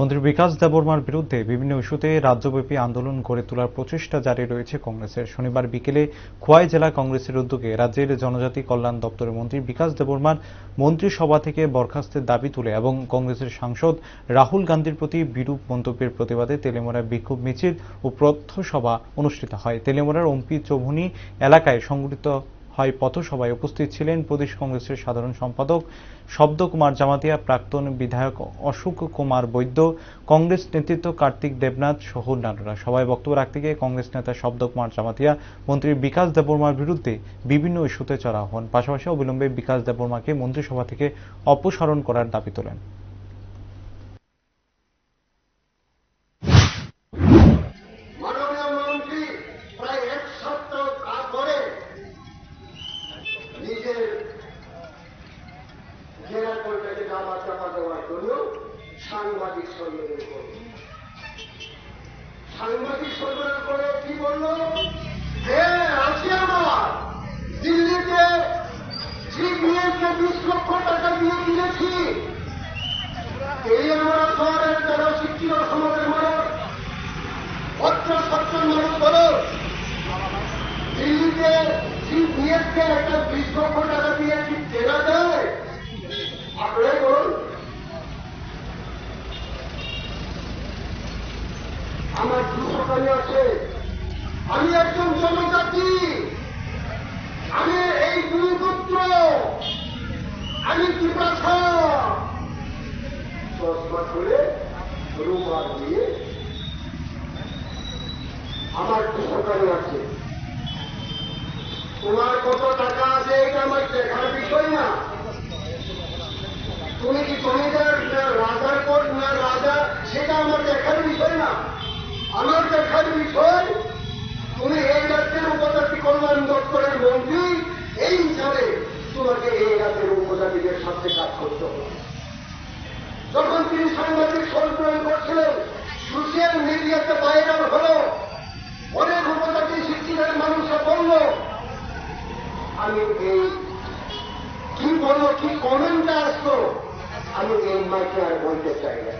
মন্ত্রী বিকাশ দেববর্মার বিরুদ্ধে বিভিন্ন ইস্যুতে রাজ্যব্যাপী আন্দোলন গড়ে তোলার প্রচেষ্টা জারি রয়েছে কংগ্রেসের। শনিবার বিকেলে খোয়াই জেলা কংগ্রেসের উদ্যোগে রাজ্যের জনজাতি কল্যাণ দপ্তরের মন্ত্রী বিকাশ দেববর্মার মন্ত্রিসভা থেকে বরখাস্তের দাবি তুলে এবং কংগ্রেসের সাংসদ রাহুল গান্ধীর প্রতি বিরূপ মন্তব্যের প্রতিবাদে তেলেমোড়ায় বিক্ষোভ মিছিল ও পথসভা অনুষ্ঠিত হয়। তেলেমোড়ার ওমপি চৌভুনি এলাকায় সংগঠিত হয় পথসভায় উপস্থিত ছিলেন প্রদেশ কংগ্রেসের সাধারণ সম্পাদক শব্দ কুমার জামাতিয়া, প্রাক্তন বিধায়ক অশোক কুমার বৈদ্য, কংগ্রেস নেতৃত্ব কার্তিক দেবনাথ সহ অন্যান্যরা। সবাই বক্তব্য রাখতে গিয়ে কংগ্রেস নেতা শব্দ কুমার জামাতিয়া, মন্ত্রী বিকাশ দেববর্মার বিরুদ্ধে বিভিন্ন ইস্যুতে চড়া হন। পাশাপাশি অবিলম্বে বিকাশ দেববর্মাকে মন্ত্রিসভা থেকে অপসারণ করার দাবি তোলেন। সাংবাদিক সম্মেলন করল সাংবাদিক সম্মেলন করে কি বলল? হ্যাঁ আছে আমার, দিল্লিতে সিপিএমকে বিশ লক্ষ টাকা দিয়ে কিনেছি। এই আমরা শহরের যারা শিক্ষিত সমাজের মানুষ অত্র সচ্ছল মানুষ বলো, দিল্লিতে সিপিএসকে একটা বিশ লক্ষ টাকা দিয়ে কি কেনা আমার দুঃখকারী আছে। আমি একজন জনজাতি। আমি এই দুই পুত্র আমি পিপাসা। চশমা খুলে রুমাল দিয়ে আমার দুঃখকারী আছে। তোমার কত টাকা আছে এটা আমার দেখার বিষয় না। তুমি কি জমিদার না রাজার কোট না রাজা, সেটা আমার দেখার বিষয় না। আমার দেখার বিষয়। তুমি এই রাজ্যের উপজাতি কল্যাণ দপ্তরের মন্ত্রী, এই হিসাবে তোমাকে এই রাজ্যের উপজাতিদের সাথে কাজ করতে হবে। যখন তিনি সাংবাদিক সম্মেলন করছিলেন, সোশ্যাল মিডিয়াতে ভাইরাল হলো, অনেক উপজাতি শিক্ষিতের মানুষরা বলল, আমি এই কি বলল, কি কমেন্টটা আসতো আমি এই মাইকে আর বলতে চাই না।